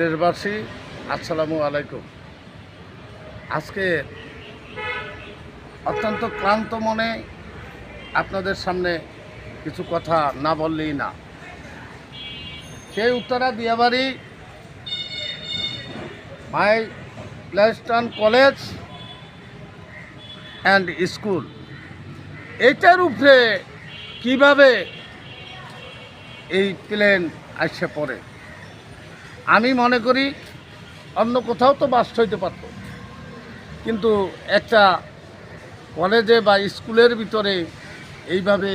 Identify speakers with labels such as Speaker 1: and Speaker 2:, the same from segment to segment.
Speaker 1: দেশবাসী, আসসালামু আলাইকুম। আজকে অত্যন্ত ক্লান্ত মনে আপনাদের সামনে কিছু কথা না বললেই না। সেই Uttara Diabari Milestone college and school. এইটার উপরে কীভাবে এই প্লেন আসছে পড়ে? আমি মনে করি অন্য কোথাও তো বাস হইতে পারত। কিন্তু একটা কলেজে বা স্কুলের ভিতরে এইভাবে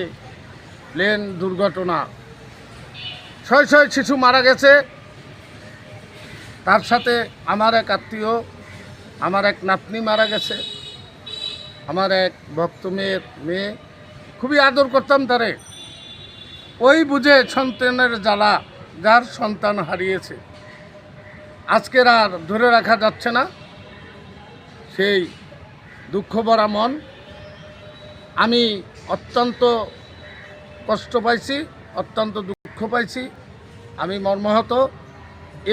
Speaker 1: প্লেন দুর্ঘটনা ছয় ছয় শিশু মারা গেছে, তার সাথে আমার এক আত্মীয়, আমার এক নাতনি মারা গেছে, আমার এক ভক্ত মেয়ের মেয়ে, খুবই আদর করতাম তারে। ওই বুঝে সন্তানের জ্বালা যার সন্তান হারিয়েছে। আজকের আর ধরে রাখা যাচ্ছে না। সেই দুঃখ ভরা মন। আমি অত্যন্ত কষ্ট পাইছি, অত্যন্ত দুঃখ পাইছি। আমি মর্মাহত।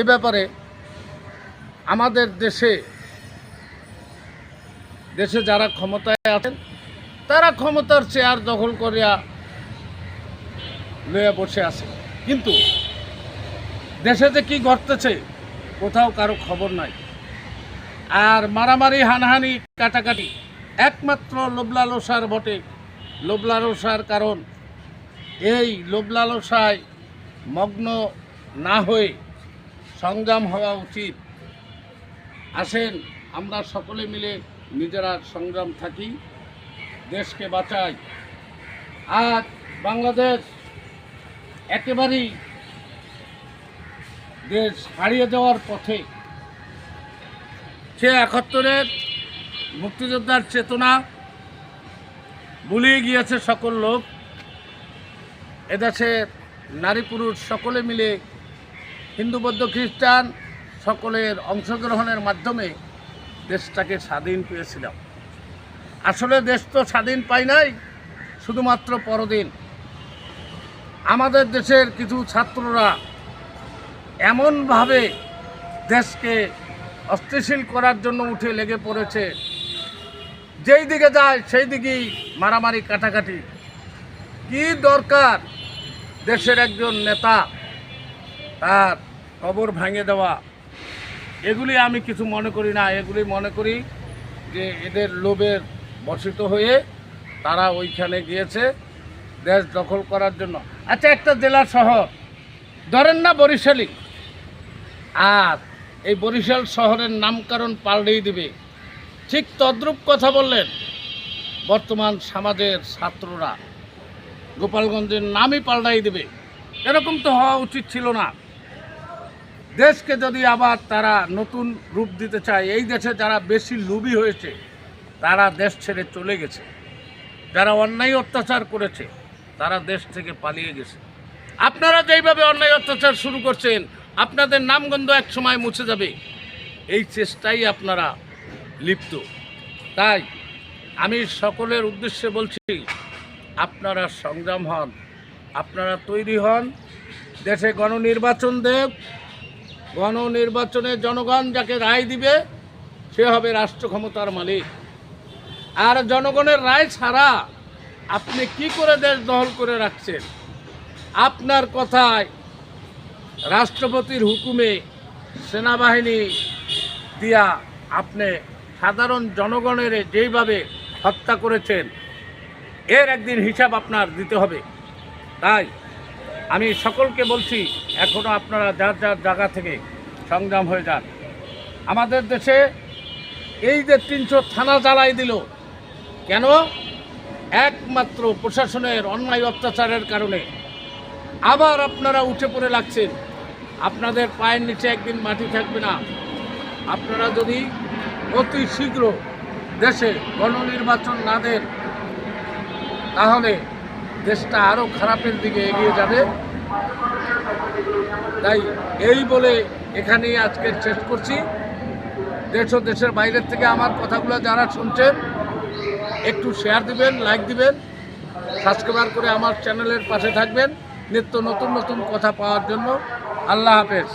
Speaker 1: এ ব্যাপারে আমাদের দেশে দেশে যারা ক্ষমতায় আছেন, তারা ক্ষমতার চেয়ার দখল করিয়া লইয়া বসে আছে কিন্তু দেশে যে কি ঘটতেছে কোথাও কারও খবর নাই। আর মারামারি, হানাহানি, কাটাকাটি একমাত্র লোবলালসার বটে। লোবলালসার কারণ, এই লোবলালসায় মগ্ন না হয়ে সংগ্রাম হওয়া উচিত। আসেন, আমরা সকলে মিলে নিজেরা সংগ্রাম থাকি, দেশকে বাঁচাই। আজ বাংলাদেশ একেবারেই দেশ হারিয়ে যাওয়ার পথে সে একাত্তরের মুক্তিযোদ্ধার চেতনা ভুলিয়ে গিয়েছে সকল লোক। এদেশের নারী পুরুষ সকলে মিলে হিন্দু, বৌদ্ধ, খ্রিস্টান সকলের অংশগ্রহণের মাধ্যমে দেশটাকে স্বাধীন পেয়েছিলাম। আসলে দেশ তো স্বাধীন পাই নাই, শুধুমাত্র পরদিন। আমাদের দেশের কিছু ছাত্ররা এমনভাবে দেশকে অস্থিশীল করার জন্য উঠে লেগে পড়েছে। যেই দিকে যায়, সেই দিকেই মারামারি কাটাকাটি। কি দরকার দেশের একজন নেতা তার কবর ভেঙে দেওয়া? এগুলি আমি কিছু মনে করি না। এগুলি মনে করি যে এদের লোভের বসিত হয়ে তারা ওইখানে গিয়েছে দেশ দখল করার জন্য। আচ্ছা একটা জেলা শহর। ধরেন না বরিশালী আর এই বরিশাল শহরের নামকরণ পাল্টেই দিবে। ঠিক তদ্রূপ কথা বললেন বর্তমান সমাজের ছাত্ররা। গোপালগঞ্জের নামই পাল্টাই দেবে। এরকম তো হওয়া উচিত ছিল না। দেশকে যদি আবার তারা নতুন রূপ দিতে চায়, এই দেশে যারা বেশি লুবি হয়েছে, তারা দেশ ছেড়ে চলে গেছে। যারা অন্যায় অত্যাচার করেছে, তারা দেশ থেকে পালিয়ে গেছে। আপনারা যেইভাবে অন্যায় অত্যাচার শুরু করছেন আপনাদের নামগন্ধ এক সময় মুছে যাবে। এই চেষ্টাই আপনারা লিপ্ত। তাই আমি সকলের উদ্দেশ্যে বলছি, আপনারা সংগ্রাম হন, আপনারা তৈরি হন। দেশে গণনির্বাচন দেব, গণনির্বাচনে জনগণ যাকে রায় দিবে, সে হবে রাষ্ট্র ক্ষমতার মালিক। আর জনগণের রায় ছাড়া আপনি কি করে দেশ দখল করে রাখছেন? আপনার কথায় রাষ্ট্রপতির হুকুমে সেনাবাহিনী দিয়া আপনি সাধারণ জনগণের যেইভাবে হত্যা করেছেন, এর একদিন হিসাব আপনার দিতে হবে। তাই আমি সকলকে বলছি এখনও আপনারা যার যার জায়গা থেকে সংগ্রাম হয়ে যান। আমাদের দেশে এই যে তিনশো থানা জ্বালাই দিল, কেন? একমাত্র প্রশাসনের অন্যায় অত্যাচারের কারণে আবার আপনারা উঠে পড়ে লাগছেন। আপনাদের পায়ের নিচে একদিন মাটি থাকবে না। আপনারা যদি অতি শীঘ্র দেশে গণনির্বাচন না দেন, তাহলে দেশটা আরও খারাপের দিকে এগিয়ে যাবে। তাই এই বলে এখানেই আজকে শেষ করছি। দেশ ও দেশের বাইরের থেকে আমার কথাগুলো যারা শুনছেন, একটু শেয়ার দিবেন লাইক দিবেন সাবস্ক্রাইবার করে আমার চ্যানেলের পাশে থাকবেন। নিত্য নতুন নতুন কথা পাওয়ার জন্য আল্লাহ হাফেজ।